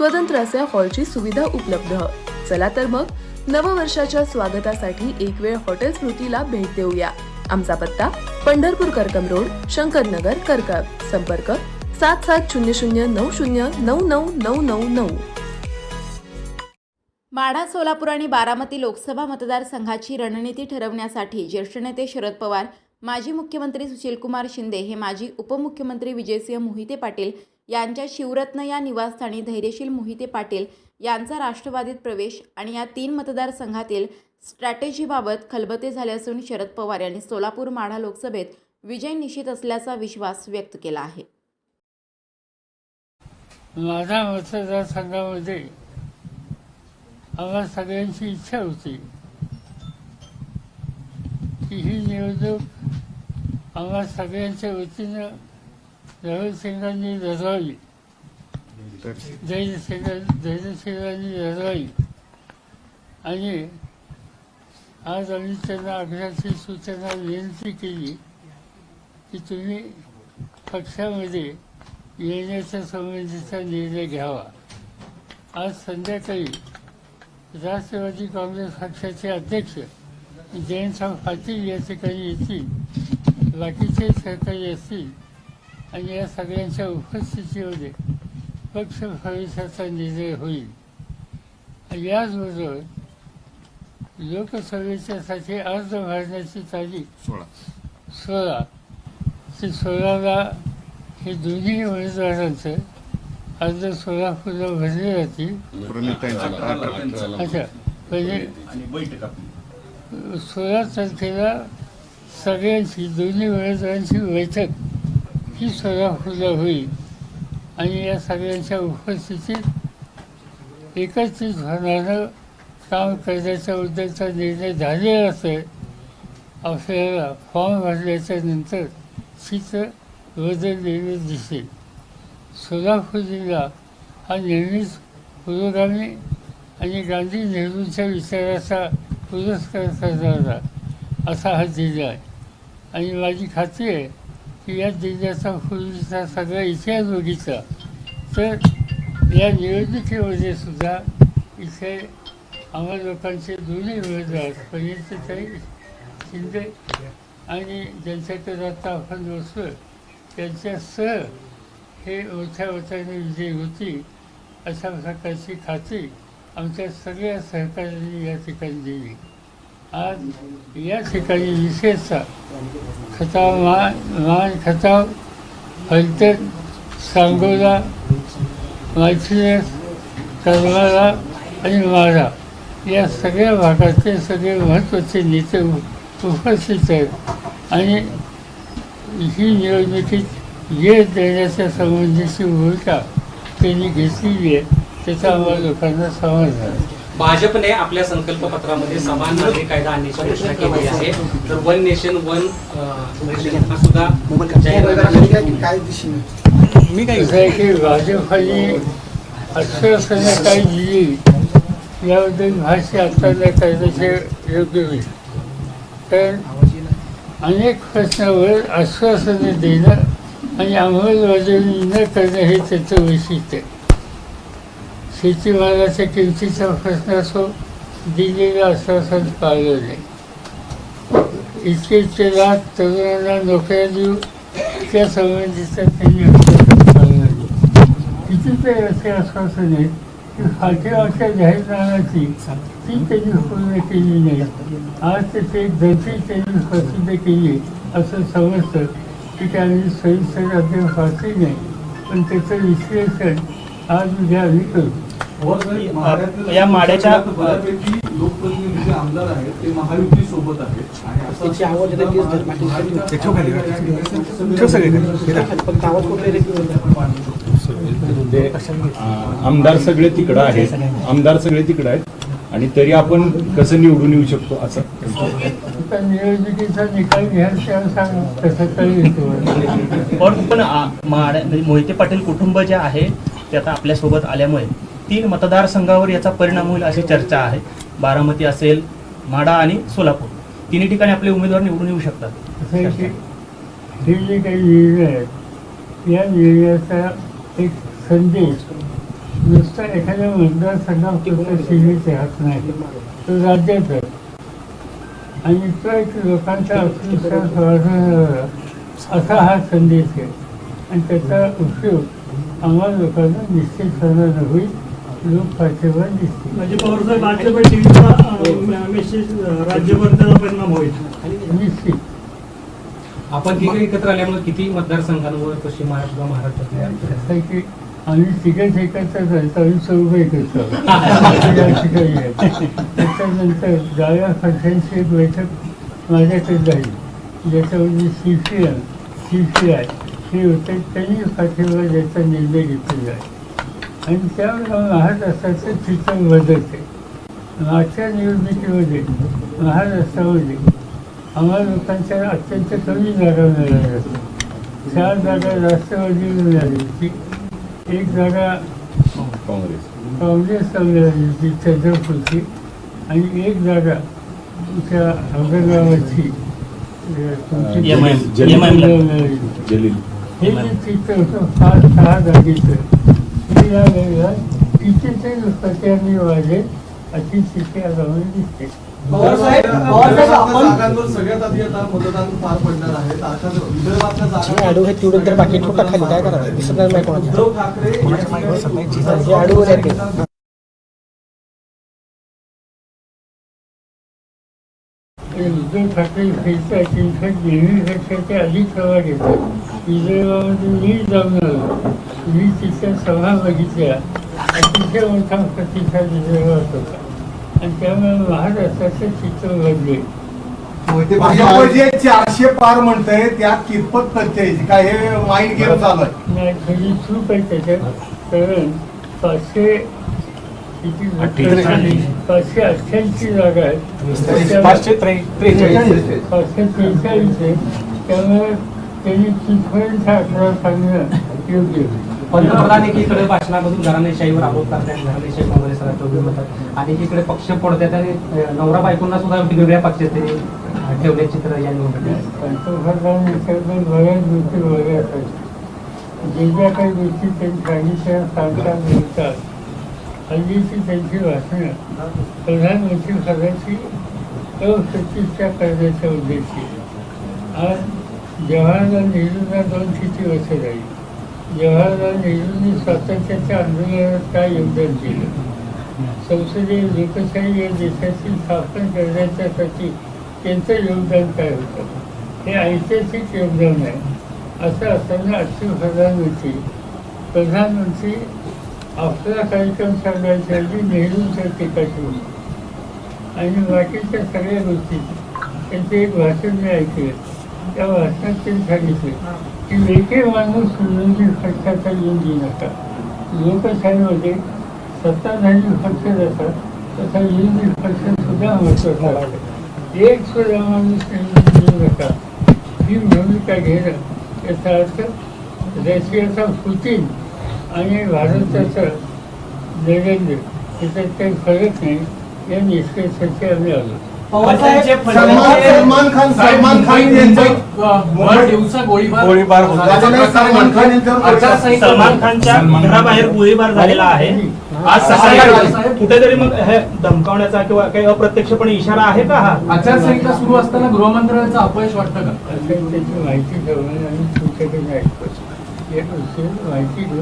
स्वतंत्र असे हॉलची सुविधा उपलब्ध. चला तर मग नववर्षाच्या स्वागतासाठी एक वेळ हॉटेल स्मृतीला भेट देऊया. आमचा पत्ता पंढरपूर करकम रोड शंकरनगर करकम संपर्क सात सात शून्य शून्य नऊ शून्य नऊ नऊ नऊ नऊ नऊ. माढा सोलापूर आणि बारामती लोकसभा मतदारसंघाची रणनीती ठरवण्यासाठी ज्येष्ठ नेते शरद पवार माजी मुख्यमंत्री सुशीलकुमार शिंदे हे माजी उपमुख्यमंत्री विजयसिंह मोहिते पाटील यांच्या शिवरत्न या निवासस्थानी धैर्यशील मोहिते पाटील यांचा राष्ट्रवादीत प्रवेश आणि या तीन मतदारसंघातील स्ट्रॅटेजीबाबत खलबते झाले असून शरद पवार यांनी सोलापूर माढा लोकसभेत विजय निश्चित असल्याचा विश्वास व्यक्त केला आहे. माझ्या मतदारसंघामध्ये आम्हाला सगळ्यांची इच्छा होती की ही निवडणूक आम्हाला सगळ्यांच्या वतीनं जयसिंगांनी लढवावी धैर्यसिंग धैर्यसिंगांनी लढवावी आणि आज आम्ही त्यांना आग्रहाची सूचना विनंती केली की तुम्ही पक्षामध्ये येण्याच्या संबंधीचा निर्णय घ्यावा आज संध्याकाळी राष्ट्रवादी काँग्रेस पक्षाचे अध्यक्ष जयंतराव पाटील या ठिकाणी येतील बाकीचे सहकारी असतील आणि या सगळ्यांच्या उपस्थितीमध्ये पक्ष प्रवेशाचा निर्णय होईल. याचबरोबर लोकसभेच्यासाठी अर्ज भरण्याची तारीख सोळा. सोळा. ते सोळाला हे दोन्ही उमेदवारांचं अर्ज सोलापूरला भरले जातील. अच्छा म्हणजे आणि बैठक आपली. सोळा तारखेला सगळ्यांची दोन्ही उमेदवारांची बैठक. ही सोलापूरला होईल. आणि या सगळ्यांच्या उपस्थितीत एकत्रित होणारं काम करण्याच्या उद्देशाचा निर्णय झालेला असेल आपल्याला फॉर्म भरल्याच्या नंतर चित्र बदललेलं दिसेल. सोलापूर जिल्हा हा नेहमीच पुरोगामी आणि गांधी नेहरूंच्या विचाराचा पुरस्कार करणारा असा हा जिल्हा आहे. आणि माझी खात्री आहे की या जिल्ह्याचा पूर्वीचा सगळा इतिहास बघितला तर या निवडणुकीमध्ये सुद्धा इथे आम्हा लोकांचे दोन्ही उमेदवार पंडितताई शिंदे आणि ज्यांच्याकडे आता आपण बसलो त्यांच्यासह हे मोठ्या मोठ्याने विजयी होती अशा प्रकारची खात्री आमच्या सगळ्या सहकार्यांनी या ठिकाणी दिली. आज या ठिकाणी विशेषतः खताव मान मान खताव फलटण सांगोला मायथिनेस करमाळा आणि मारा या सगळ्या भागातले सगळे महत्त्वाचे नेते उपस्थित आहेत. आणि ही निवडणुकीत यश देण्याच्या संबंधीची भूमिका त्यांनी घेतलेली आहे त्याचा आम्हाला लोकांना समज आहे. भाजपने आपल्या संकल्पपत्रामध्ये समान नागरिक कायदा आणण्याची घोषणा केली आहे. तर वन नेशन वन हा सुद्धा मी काय भाजपने आश्वासनं काय दिली याबद्दल भाष्य आता नाही करण्याचे योग्य होईल. कारण अनेक प्रश्नावर आश्वासनं देणं आणि अंमलबजावणी न करणं हे त्याचं वैशिष्ट्य आहे. शेतीमालाच्या किमतीचा प्रश्न असो दिलेलं आश्वासन पाळलं नाही इतके इतके लाख तरुणांना नोकऱ्या देऊ त्या संबंधीचं त्यांनी आश्वासन पाळलं नाही कितीतरी असे आश्वासन आहेत की फाटेवरच्या जाहीरनाम्याची ती त्यांनी पूर्ण केली नाही. आज त्याची एक धरती त्यांनी प्रसिद्ध केली असं समजतं की त्यांनी सविस्तर अद्याप वाचली नाही. पण त्याचं विश्लेषण आज उद्या आम्ही करू. या माड्याच्या बऱ्यापैकी लोकप्रतिनिधी जे आमदार आहेत ते महायुती सोबत आहेत. आणि असं त्याची आवाज येते तीच धर, पाठीवर खाली. आमदार सगळे तिकडं आहेत. आमदार सगळे तिकडं आहेत. आणि तरी आपण कसं निवडून येऊ शकतो असं. निवडणुकीचा निकाल पण म्हणजे मोहिते पाटील कुटुंब जे आहे ते आता आपल्यासोबत आल्यामुळे तीन मतदारसंघावर याचा परिणाम होईल अशी चर्चा आहे. बारामती असेल माडा आणि सोलापूर. तिन्ही ठिकाणी आपले उमेदवार निवडून येऊ शकतात. हे जे काही निर्णय आहेत या निर्णयाचा एक संदेश नुसता एखाद्या मतदारसंघापुरता सीमित राहत नाही. तो राज्यात आहे. आणि तो एक लोकांचा वाढवणारा असा हा संदेश आहे. आणि त्याचा उपयोग आम्हाला लोकांना निश्चित होईल. लोक पाठिंबा दिसतील म्हणजे पवारसाहेब आजच्या टीव्हीचा मेसेज राज्यभर त्याचा परिणाम होईल. निश्चित. आपण तिकडे एकत्र आल्यामुळे किती मतदारसंघांवर पश्चिम महाराष्ट्र महाराष्ट्रात असं आहे की आम्ही तिघच एकत्र झालो आम्ही एकत्र आहे. त्याच्यानंतर डाव्या पक्षांची एक बैठक माझ्याकडे झाली. ज्याच्यामध्ये सी आय हे होते त्यांनी पाठिंबा द्यायचा निर्णय घेतलेला आहे. आणि त्यामुळे महाराष्ट्राचं चित्र बदलते मागच्या निवडणुकीमध्ये महाराष्ट्रामध्ये आम्हाला लोकांच्या अत्यंत कमी जागा मिळाल्या. चार जागा राष्ट्रवादी मिळाली होती. एक जागा काँग्रेस. काँग्रेसला मिळाली होती चंद्रपूरची आणि एक जागा तुमच्या औरंगाबादची. अं, तुमची MIM. जलगावला मिळाली होती. जलील. हे जे चित्र होतं पाच सहा जागेचं. या वेळेला कितीतरी प्रत्याने वाढले अशी स्थिती आगामी दिसते जागांवर सगळ्यात आधी आता मतदान पार पडणार आहे. अशा विदर्भातल्या जागा आडू हे तिवडून तर बाकी ठोका खाली काय करायचं दिसत नाही माहिती कोणाच्या. उद्धव ठाकरे उद्धव फिरतात ते अधिक सभा घेतात. विदर्भामध्ये मी जाऊन आलो मी तिथल्या सभा बघितल्या. अतिशय मोठा प्रतिसाद विदर्भात होता. आणि त्यामुळे महाराष्ट्राचं चित्र बदले. भाजप जे चारशे पार म्हणतंय त्यात कितपत आहे काय हे माइंड गेम चालू आहे. नाही थोडी चूक आहे त्याच्यात. कारण पाचशे किती पाचशे अठ्ठ्याऐंशी जागा आहेत. पाचशे त्रेचाळीस. पाचशे त्रेचाळीस आहे. त्यामुळे त्यांनी तिथपर्यंत आकडा सांगणं योग्य. होईल पंतप्रधान एकीकडे भाषणामधून घराणेशाहीवर आरोप करतात घराणेशाही काँग्रेसला ठेवले होतात आणि एकीकडे पक्ष पडतात आणि नवरा बायकोंना सुद्धा वेगवेगळ्या पक्षात ठेवले चित्र या निवडणुकीत जे ज्या काही गोष्टी त्यांनी सांगितल्या सांगतात बोलतात हल्लीची त्यांची भाषणं प्रधानमंत्री पदाची अप्रतिष्ठा करण्याच्या उद्देशी आज जवाहरलाल नेहरूंना दोन किती वर्ष झाली? जवाहरलाल नेहरूंनी स्वातंत्र्याच्या आंदोलनात काय योगदान केलं. संसदीय लोकशाही या देशाची स्थापन करण्याच्यासाठी त्यांचं योगदान काय होतं? हे ऐतिहासिक योगदान आहे. असं असताना आजचे प्रधानमंत्री प्रधानमंत्री आपला कार्यक्रम सांगायच्या आधी नेहरूंच्या टीका केली आणि बाकीच्या सगळ्या गोष्टी त्यांचं एक भाषण मी ऐकलं. त्या भाषणात त्यांनी सांगितले की वेगळे माणूस विरोधी खर्चाचा योगी नसतात. नका लोकशाहीमध्ये सत्ताधारी पक्ष जातात तसा विरोधी पक्ष सुद्धा महत्त्वाचा आहे एक सुद्धा माणूस निवडून नका. ही भूमिका घेणं याचा अर्थ रशियाचा पुतीन आणि भारताचा नरेंद्र याच्यात काही फरक नाही. या निष्कर्षाचे आम्ही आलो. सलमान सलमान खान सलमान खान यांचं दिवसा गोळीबार सलमान खान सलमान खानच्या घराबाहेर गोळीबार झालेला आहे. आज सकाळी कुठेतरी मग हे धमकावण्याचा किंवा काही अप्रत्यक्षपणे इशारा आहे का हा? आचारसंहिता सुरू असताना गृहमंत्रालयाचं अपयश वाटतं का? माहिती माहिती घेऊन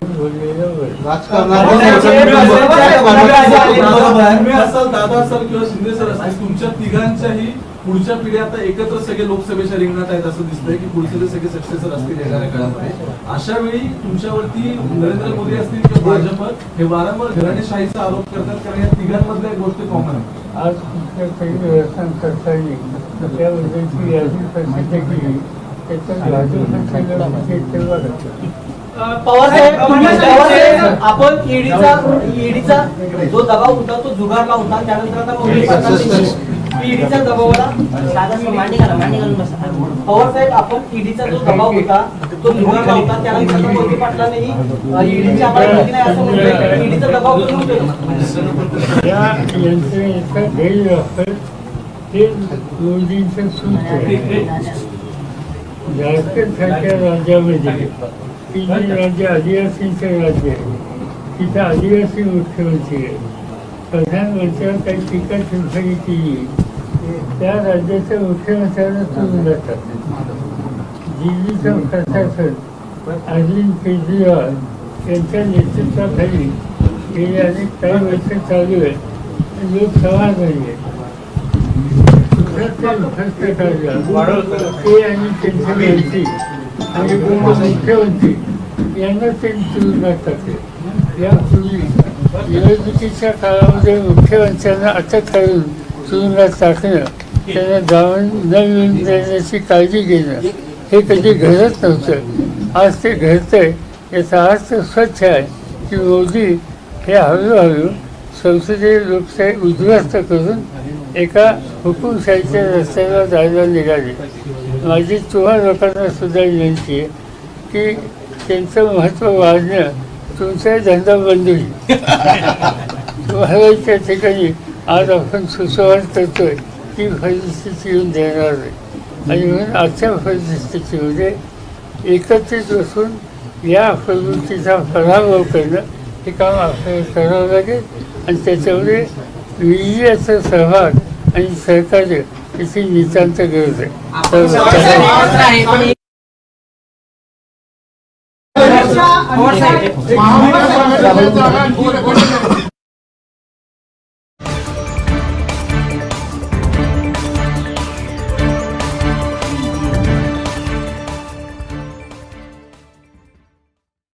असाल दादा असाल किंवा शिंदे सर असतील तुमच्या तिघांच्याही पुढच्या पिढ्या आता एकत्र सगळे लोकसभेच्या रिंगणात आहेत असं दिसतंय की पुढचे जे सगळे सक्सेसर असतील येणाऱ्या काळामध्ये अशा वेळी तुमच्यावरती नरेंद्र मोदी असतील किंवा भाजप हे वारंवार घराणेशाहीचा आरोप करतात कारण या तिघांमधल्या एक गोष्ट कॉमन आहे आज तुमच्या काही व्यवस्थान करताना त्याबद्दलची यादी प्रसिद्ध केली पवार साहेब तुम्ही पवार साहेब आपण ईडीचा ईडीचा जो दबाव होता तो जुगारला होता. त्यानंतर आता मोदी सरकारने ईडीच्या दबावाला पवार साहेब आपण ईडीचा जो दबाव होता तो जुगारला होता. त्यानंतर आता मोदी पाटलांनी ईडीची आम्हाला माहिती नाही असं म्हटलं ईडीचा दबाव करून होते या यंत्रणेचा गैरवापर हे मोदींचं सूत्र आहे. झारखंड सारख्या राज्यामध्ये की जी राज्य आदिवासींचं राज्य आहे तिथं आदिवासी मुख्यमंत्री आहे प्रधानमंत्र्यांवर काही टीका टिप्पणी केली त्या राज्याच्या मुख्यमंत्र्यांना तुम्ही जातात. दिल्लीचं प्रशासन अरविंद केजरीवाल यांच्या नेतृत्वाखाली गेले अनेक काही वर्ष चालू आहेत. लोक समाधानी आहेत. ते आणि त्यांचे मंत्री आणि मुख्यमंत्री यांना ते तुरुंगात टाकले यापूर्वी निवडणुकीच्या काळामध्ये मुख्यमंत्र्यांना अटक करून तुरुंगात टाकणं त्यांना जाऊन न मिळून देण्याची काळजी घेणं हे कधी घडत नव्हतं आज ते घडतंय याचा अर्थ स्वच्छ आहे की मोदी हे हळूहळू संसदीय लोकशाही उद्ध्वस्त करून एका हुकुमशाहीच्या रस्त्याला जायला निघाले. माझी तुम्हा लोकांना सुद्धा विनंती आहे की त्यांचं महत्त्व वाढणं तुमचा धंदा बंद होईल. तुम्हाला त्या ठिकाणी आज आपण सुसंवाद करतोय ती परिस्थिती येऊन देणार नाही. आणि म्हणून आजच्या परिस्थितीमध्ये एकत्रित बसून या प्रवृत्तीचा पराभव करणं हे काम आपल्याला करावं लागेल आणि त्याच्यामध्ये मीडियाचा सहभाग आणि सहकार्य याची नितांत गरज आहे.